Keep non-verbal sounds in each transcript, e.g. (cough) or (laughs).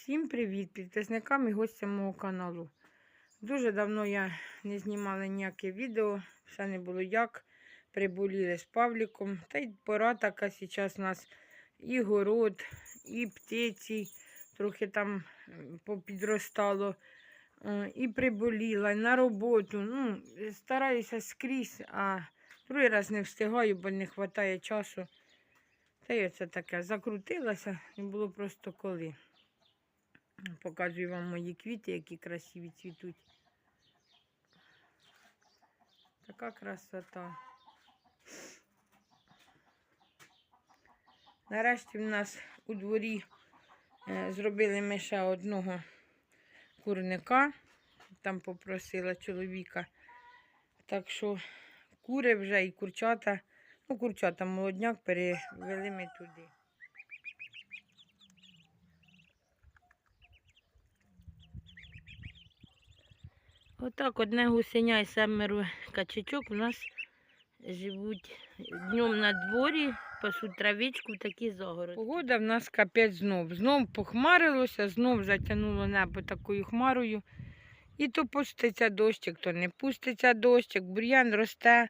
Всім привіт підписникам і гостям мого каналу. Дуже давно я не знімала ніяке відео, все не було як. Приболіли з Павліком. Та й пора така зараз у нас і город, і птиці, трохи там попідростало. Е, І приболіла, і на роботу. Ну, стараюся скрізь, а другий раз не встигаю, бо не вистачає часу. Та й оце таке. Закрутилася, не було просто коли. Показую вам мої квіти, які красиві цвітуть. Така красота. Нарешті в нас у дворі е, зробили ми ще одного курника. Там попросила чоловіка. Так що кури вже і курчата, ну, курчата молодняк перевели ми туди. Отак одне гусеня і семеро качечок у нас живуть днем на дворі, пасуть травичку такі загороди. Погода в нас капець знов. Знов похмарилося, знов затягнуло небо такою хмарою. І то пуститься дощик, то не пуститься дощик, бур'ян росте.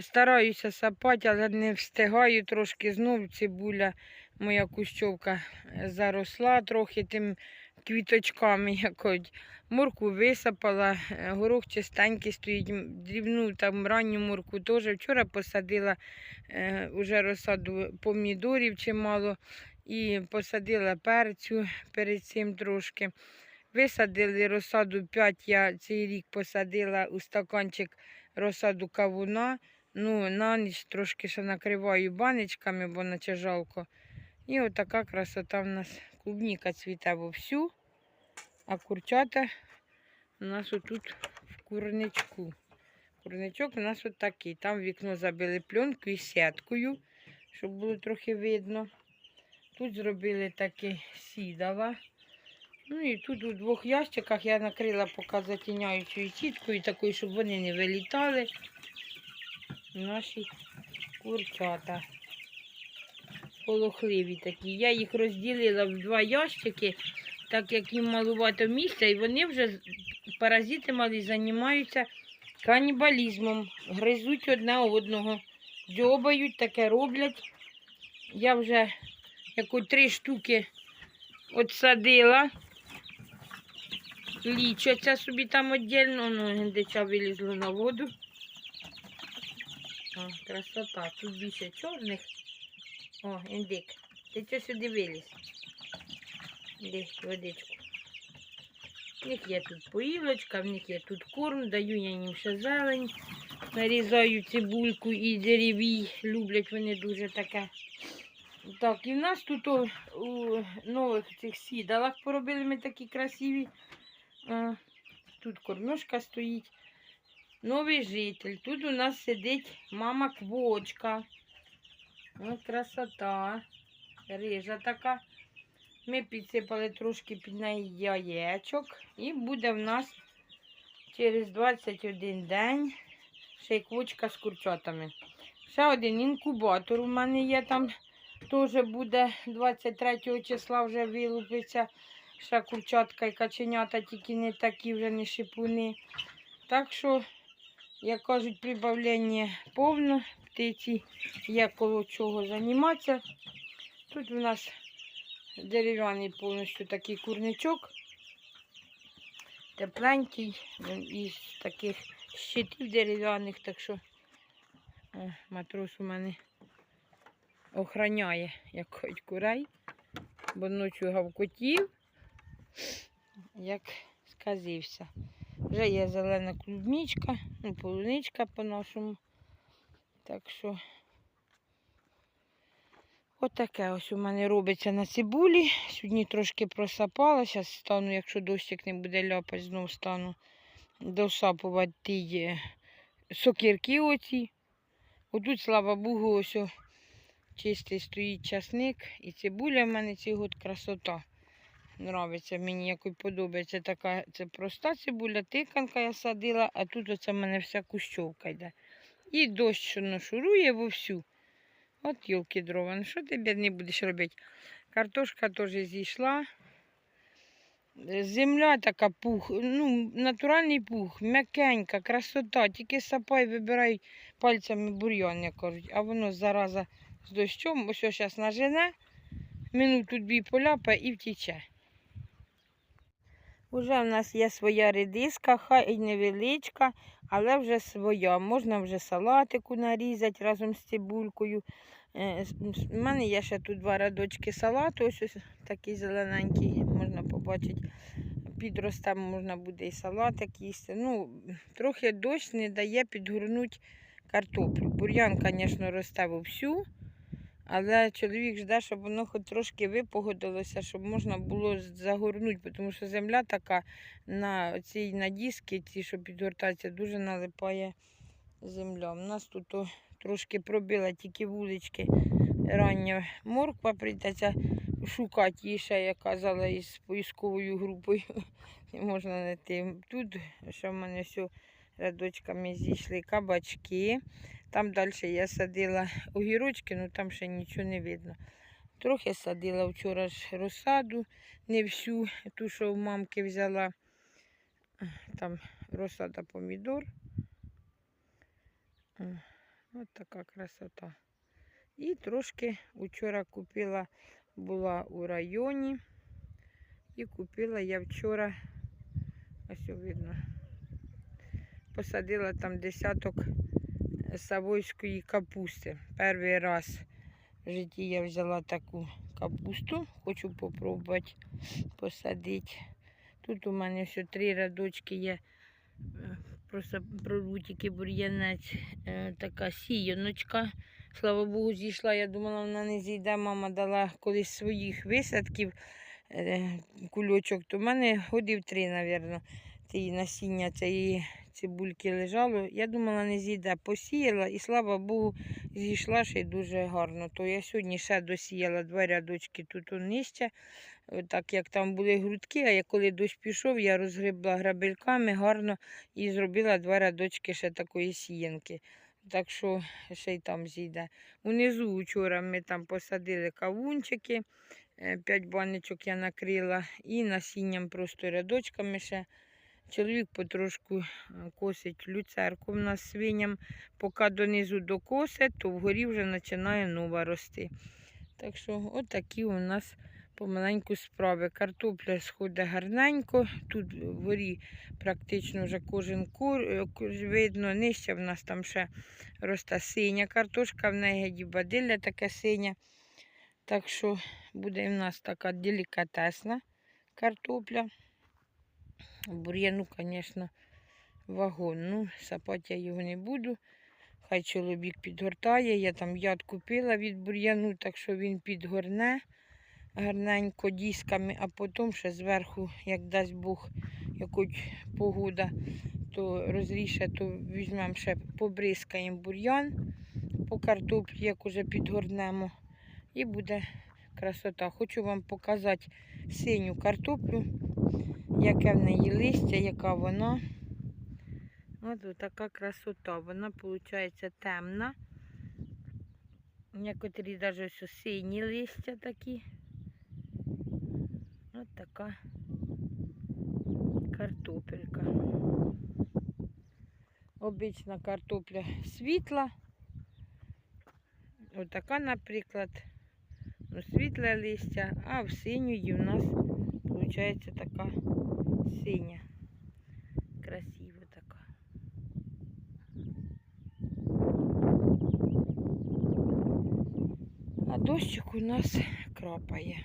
Стараюся сапати, але не встигаю трошки. Знов цибуля, моя кущовка заросла трохи тим квіточками якось. Морку висапала, е, горох чистенький стоїть, дрібну там ранню морку теж. Вчора посадила е, уже розсаду помідорів чимало і посадила перцю перед цим трошки. Висадили розсаду 5, я цей рік посадила у стаканчик розсаду кавуна. Ну, на ніч трошки ще накриваю баночками, бо наче жалко. І отака красота в нас. Клубніка цвіте вовсю, а курчата у нас отут в курничку. Курничок у нас отакий. Там вікно забили пленкою і сіткою, щоб було трохи видно. Тут зробили таке сідала. Ну і тут у двох ящиках я накрила поки затіняючою сіткою, такою, щоб вони не вилітали. Наші курчата. Полохливі такі. Я їх розділила в два ящики, так як їм малувато місця, і вони вже паразити малі займаються канібалізмом. Гризуть одне одного, дзьобають, таке роблять. Я вже яку три штуки отсадила. Лічаться собі там віддільно, ну, гендича вилізло на воду. О, красота. Тут більше чорних. О, індик. Ти що сюди виліз? Іди, водичку. В них є тут поїлочка, в них є тут корм, даю я їм ще зелень. Нарізаю цибульку і деревій. Люблять вони дуже таке. Так, і в нас тут о, у нових цих сідалах поробили ми такі красиві. А, Тут кормушка стоїть. Новий житель. Тут у нас сидить мама квочка. Ось красота. Рижа така. Ми підсипали трошки під неї яєчок. І буде в нас через 21 день ще й квочка з курчатами. Ще один інкубатор у мене є там. Теж буде 23 числа вже вилупиться. Ще курчатка і каченята, тільки не такі вже не шипуни. Так що, як кажуть, прибавлення повно. Птиці є коло чого займатися. Тут у нас дерев'яний повністю такий курничок. Тепленький, із таких щитів дерев'яних, так що о, матрос у мене охороняє, як хоч курей, бо ночі гавкотів, як сказився. Вже є зелена клубничка, ну, полуничка по-нашому. Так що отаке ось у мене робиться на цибулі. Сьогодні трошки просапала. Зараз стану, якщо дощик не буде ляпати, знову стану досапувати ті е, сокірки оці. Отут, слава Богу, ось о, чистий стоїть часник і цибуля в мене цей год красота. Нравиться мені, якось подобається така це проста цибуля, тиканка я садила, а тут оце в мене вся кущовка йде. І дощ що нашурує вовсю. От йолки дрова, ну що ти бідний будеш робити? Картошка теж зійшла. Земля така пух, ну, натуральний пух, м'якенька, красота, тільки сапай вибирають пальцями бур'ян, як кажуть, а воно зараза з дощом, ось зараз нажене, минуту дві поляпає і втіче. Уже в нас є своя редиска, хай і невеличка, але вже своя. Можна вже салатику нарізати разом з цибулькою. Е, У мене є ще тут два рядочки салату, ось, ось такий зелененький, можна побачити. Підросте, можна буде і салатик їсти. Ну, трохи дощ не дає підгорнути картоплю. Бур'ян, звісно, росте вовсю, але чоловік жде, щоб воно хоч трошки випогодилося, щоб можна було загорнути, тому що земля така на цій на диски, ці, що підгортаються, дуже налипає земля. У нас тут о, трошки пробила тільки вулички. Рання морква прийдеться шукати її ще, як казала, із поисковою групою. (laughs) Можна знайти. Тут, що в мене все рядочками зійшли кабачки. Там далі я садила огірочки, ну там ще нічого не видно. Трохи садила вчора ж розсаду, не всю, ту, що в мамки взяла. Там розсада помідор. Ось така красота. І трошки вчора купила, була у районі. І купила я вчора, ось видно, посадила там десяток савойської капусти. Перший раз в житті я взяла таку капусту, хочу попробувати посадити. Тут у мене все три рядочки є. Просто прорву тільки бур'янець, е, така сіяночка. Слава Богу, зійшла. Я думала, вона не зійде. Мама дала колись своїх висадків е, кульочок. То в мене годів три, мабуть, цієї насіння цієї цибульки лежало. Я думала, не зійде. Посіяла і слава Богу, зійшла ще й дуже гарно. То я сьогодні ще досіяла два рядочки тут нижче. Так як там були грудки, а я коли дощ пішов, я розгребла грабельками гарно і зробила два рядочки ще такої сіянки. Так що ще й там зійде. Унизу вчора ми там посадили кавунчики, е, п'ять баночок я накрила і насінням просто рядочками ще. Чоловік потрошку е, косить люцерку в нас свиням. Поки донизу докосить, то вгорі вже починає нова рости. Так що отакі у нас помаленьку справи. Картопля сходить гарненько. Тут вгорі практично вже кожен кур е, видно. Нижче в нас там ще росте синя картошка, в неї геді бадилля таке синя. Так що буде в нас така делікатесна картопля. Бур'яну, звісно, вагон. Ну, сапати я його не буду. Хай чоловік підгортає. Я там яд купила від бур'яну, так що він підгорне гарненько дісками, а потім ще зверху, як дасть Бог якусь погода, то розріше, то візьмемо ще побризкаємо бур'ян по картоплі, як уже підгорнемо. І буде красота. Хочу вам показати синю картоплю, яке в неї листя, яка вона. Ось така красота. Вона, виходить, темна. Некоторі навіть сині листя такі. Ось така картопелька. Обична картопля світла. Ось така, наприклад, ну, світле листя, а в синьої в нас виходить така синя. Красива така. А дощик у нас крапає.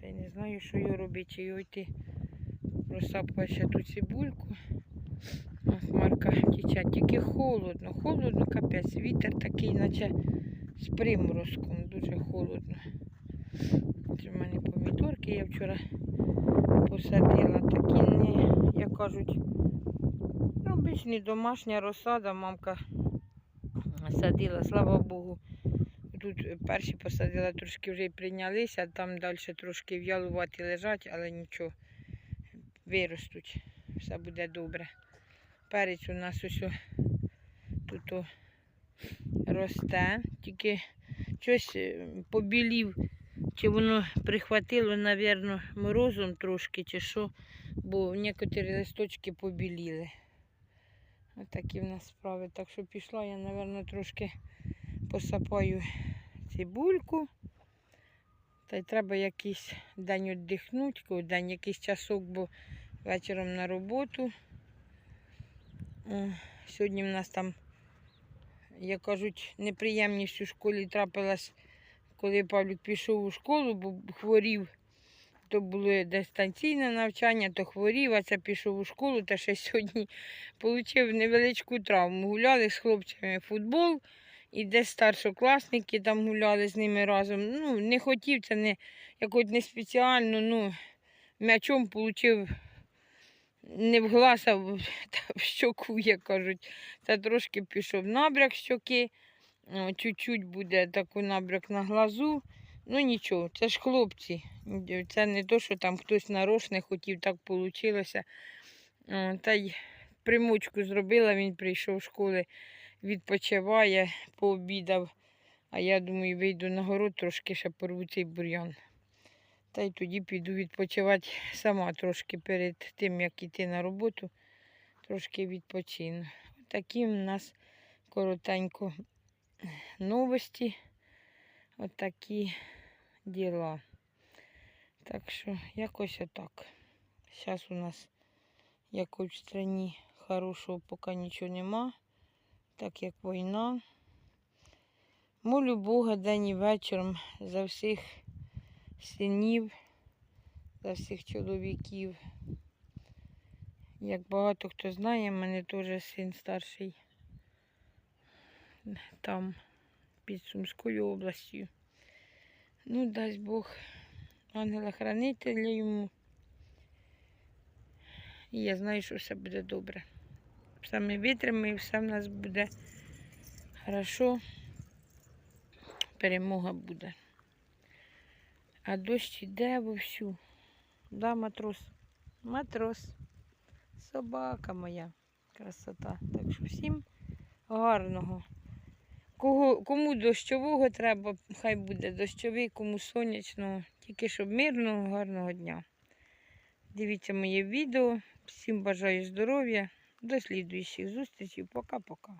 Та й не знаю, що його робити, чи його йти розсапати ще ту цибульку. А хмарка тіче, тільки холодно, холодно, капець. Вітер такий, наче з приморозком, дуже холодно. Це в мене помідорки я вчора посадила. Такі не, як кажуть, ну, обичні домашня розсада, мамка садила, слава Богу. Тут перші посадила, трошки вже прийнялися, там далі трошки в'ялувати лежать, але нічого, виростуть, все буде добре. Перець у нас ось тут росте, тільки щось е, побілів Чи воно прихватило, напевно, морозом трошки, чи що, бо некоторі листочки побіліли. Ось такі в нас справи. Так що пішла я, напевно, трошки посапаю цибульку. Та й треба якийсь день віддихнути, день якийсь часок, бо вечором на роботу. Сьогодні в нас там, як кажуть, неприємність у школі трапилась, коли Павлік пішов у школу, бо хворів. То було дистанційне навчання, то хворів, а це пішов у школу, та ще сьогодні (laughs) отримав невеличку травму. Гуляли з хлопцями в футбол, і десь старшокласники там гуляли з ними разом. Ну, не хотів, це не якось не спеціально, ну, м'ячом отримав не (laughs) в глаз, а в, та щоку, як кажуть. Це трошки пішов набряк щоки, чуть-чуть буде такий набряк на глазу. Ну нічого, це ж хлопці. Це не то, що там хтось нарочне хотів, так вийшло. Та й примочку зробила, він прийшов з школи, відпочиває, пообідав. А я думаю, вийду на город, трошки ще порву цей бур'ян. Та й тоді піду відпочивати сама трошки перед тим, як іти на роботу, трошки відпочину. Такі в нас коротенько новості. Отакі діла. Так що якось отак. Зараз у нас якось в страні хорошого поки нічого нема, так як війна. Молю Бога день і вечором за всіх синів, за всіх чоловіків. Як багато хто знає, мене теж син старший там під Сумською областю. Ну, дасть Бог ангела-хранителя йому. І я знаю, що все буде добре. Все ми витримаємо, все в нас буде хорошо. Перемога буде. А дощ іде вовсю. Да, матрос? Матрос. Собака моя. Красота. Так що всім гарного. Кого, кому дощового треба, хай буде дощовий, кому сонячного. Тільки щоб мирного, гарного дня. Дивіться моє відео. Всім бажаю здоров'я. До слідуючих зустрічей. Пока-пока.